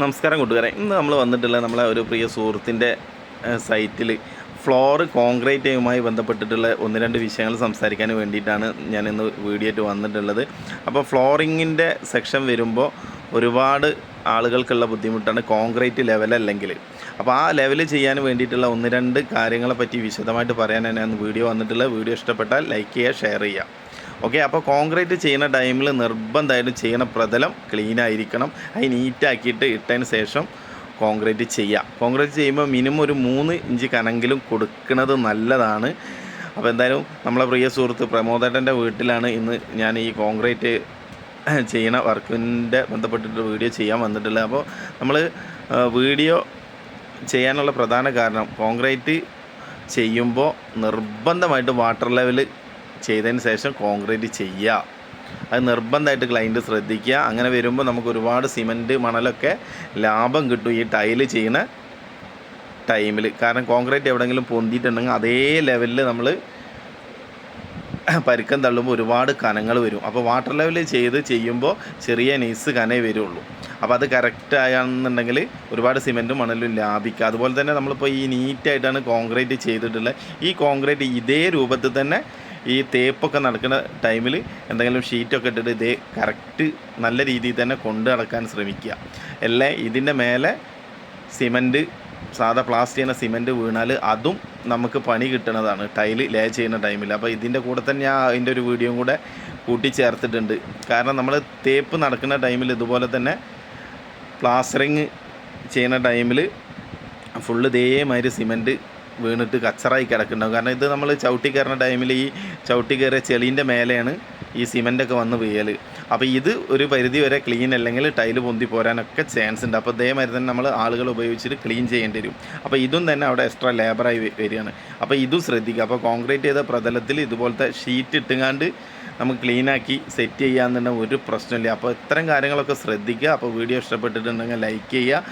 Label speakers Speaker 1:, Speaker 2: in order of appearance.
Speaker 1: നമസ്കാരം കൂട്ടുകാരെ. ഇന്ന് നമ്മൾ വന്നിട്ടുള്ള നമ്മളെ ഒരു പ്രിയ സുഹൃത്തിന്റെ സൈറ്റിൽ ഫ്ലോർ കോൺക്രീറ്റുമായി ബന്ധപ്പെട്ടിട്ടുള്ള ഒന്ന് രണ്ട് വിഷയങ്ങൾ സംസാരിക്കാൻ വേണ്ടിയിട്ടാണ് ഞാൻ ഇന്ന് വീഡിയോ ആയിട്ട് വന്നിട്ടുള്ളത്. അപ്പോൾ ഫ്ലോറിങ്ങിന്റെ സെക്ഷൻ വരുമ്പോൾ ഒരുപാട് ആളുകൾക്കുള്ള ബുദ്ധിമുട്ടാണ് കോൺക്രീറ്റ് ലെവലല്ലെങ്കിൽ അപ്പോൾ ആ ലെവൽ ചെയ്യാൻ വേണ്ടിയിട്ടുള്ള ഒന്ന് രണ്ട് കാര്യങ്ങളെ പറ്റി വിശദമായിട്ട് പറയാനാണ് ഞാൻ വീഡിയോ വന്നിട്ടുള്ളത്. വീഡിയോ ഇഷ്ടപ്പെട്ടാൽ ലൈക്ക് ചെയ്യുക ഷെയർ ചെയ്യുക. ഓക്കെ അപ്പോൾ കോൺക്രീറ്റ് ചെയ്യുന്ന ടൈമിൽ നിർബന്ധമായിട്ടും ചെയ്യണ പ്രതലം ക്ലീൻ ആയിരിക്കണം. അത് നീറ്റാക്കിയിട്ട് ഇട്ടതിന് ശേഷം കോൺക്രീറ്റ് ചെയ്യാം. കോൺക്രീറ്റ് ചെയ്യുമ്പോൾ മിനിമം ഒരു മൂന്ന് ഇഞ്ച് കനങ്കിലും കൊടുക്കുന്നത് നല്ലതാണ്. അപ്പോൾ എന്തായാലും നമ്മളെ പ്രിയ സുഹൃത്ത് പ്രമോദേട്ടന്റെ വീട്ടിലാണ് ഇന്ന് ഞാൻ ഈ കോൺക്രീറ്റ് ചെയ്യണ വർക്കിന്റെ ബന്ധപ്പെട്ടിട്ട് വീഡിയോ ചെയ്യാൻ വന്നിട്ടുള്ളത്. അപ്പോൾ നമ്മൾ വീഡിയോ ചെയ്യാനുള്ള പ്രധാന കാരണം കോൺക്രീറ്റ് ചെയ്യുമ്പോൾ നിർബന്ധമായിട്ട് വാട്ടർ ലെവൽ ചെയ്തതിന് ശേഷം കോൺക്രീറ്റ് ചെയ്യുക. അത് നിർബന്ധമായിട്ട് ക്ലൈന്റ് ശ്രദ്ധിക്കുക. അങ്ങനെ വരുമ്പോൾ നമുക്ക് ഒരുപാട് സിമന്റ് മണലൊക്കെ ലാഭം കിട്ടും ഈ ടൈൽ ചെയ്യുന്ന ടൈമിൽ കാരണം കോൺക്രീറ്റ് എവിടെയെങ്കിലും പൊന്തിയിട്ടുണ്ടെങ്കിൽ അതേ ലെവലിൽ നമ്മൾ പരുക്കം തള്ളുമ്പോൾ ഒരുപാട് കനങ്ങൾ വരും. അപ്പോൾ വാട്ടർ ലെവൽ ചെയ്ത് ചെയ്യുമ്പോൾ ചെറിയ നൈസ് കനേ വരുള്ളൂ. അപ്പോൾ അത് കറക്റ്റ് ആയാണെന്നുണ്ടെങ്കിൽ ഒരുപാട് സിമെന്റും മണലും ലാഭിക്കുക. അതുപോലെ തന്നെ നമ്മളിപ്പോൾ ഈ നീറ്റായിട്ടാണ് കോൺക്രീറ്റ് ചെയ്തിട്ടുള്ളത്. ഈ കോൺക്രീറ്റ് ഇതേ രൂപത്തിൽ തന്നെ ഈ തേപ്പൊക്കെ നടക്കുന്ന ടൈമിൽ എന്തെങ്കിലും ഷീറ്റൊക്കെ ഇട്ടിട്ട് ഇതേ കറക്റ്റ് നല്ല രീതിയിൽ തന്നെ കൊണ്ടു നടക്കാൻ ശ്രമിക്കുക. അല്ലേ? ഇതിന്റെ മേലെ സിമന്റ് സാധാ പ്ലാസ്റ്റ് ചെയ്യുന്ന സിമന്റ് വീണാൽ അതും നമുക്ക് പണി കിട്ടുന്നതാണ് ടൈൽ ലേ ചെയ്യുന്ന ടൈമിൽ അപ്പോൾ ഇതിന്റെ കൂടെ തന്നെ ഞാൻ അതിന്റെ ഒരു വീഡിയോയും കൂടെ കൂട്ടിച്ചേർത്തിട്ടുണ്ട്. കാരണം നമ്മൾ തേപ്പ് നടക്കുന്ന ടൈമിൽ ഇതുപോലെ തന്നെ പ്ലാസ്റ്ററിങ് ചെയ്യുന്ന ടൈമിൽ ഫുള്ള് ഇതേമാതിരി സിമന്റ് വീണിട്ട് കച്ചറായി കിടക്കുന്നുണ്ടാവും. കാരണം ഇത് നമ്മൾ ചവിട്ടി കയറുന്ന ടൈമിൽ ഈ ചവിട്ടി കയറിയ ചെളീന്റെ മേലെയാണ് ഈ സിമന്റൊക്കെ വന്ന് വീയൽ അപ്പോൾ ഇത് ഒരു പരിധി വരെ ക്ലീൻ അല്ലെങ്കിൽ ടൈൽ പൊന്തി പോരാനൊക്കെ ചാൻസ് ഉണ്ട്. അപ്പോൾ ഇതേമാതിരി തന്നെ നമ്മൾ ആളുകൾ ഉപയോഗിച്ചിട്ട് ക്ലീൻ ചെയ്യേണ്ടി വരും. അപ്പോൾ ഇതും തന്നെ അവിടെ എക്സ്ട്രാ ലേബറായി വരികയാണ്. അപ്പോൾ ഇതും ശ്രദ്ധിക്കുക. അപ്പോൾ കോൺക്രീറ്റ് ചെയ്ത പ്രതലത്തിൽ ഇതുപോലത്തെ ഷീറ്റ് ഇട്ടുങ്ങാണ്ട് നമുക്ക് ക്ലീനാക്കി സെറ്റ് ചെയ്യാന്നുണ്ടെങ്കിൽ ഒരു പ്രശ്നമില്ല. അപ്പോൾ ഇത്തരം കാര്യങ്ങളൊക്കെ ശ്രദ്ധിക്കുക. അപ്പോൾ വീഡിയോ ഇഷ്ടപ്പെട്ടിട്ടുണ്ടെങ്കിൽ ലൈക്ക് ചെയ്യുക.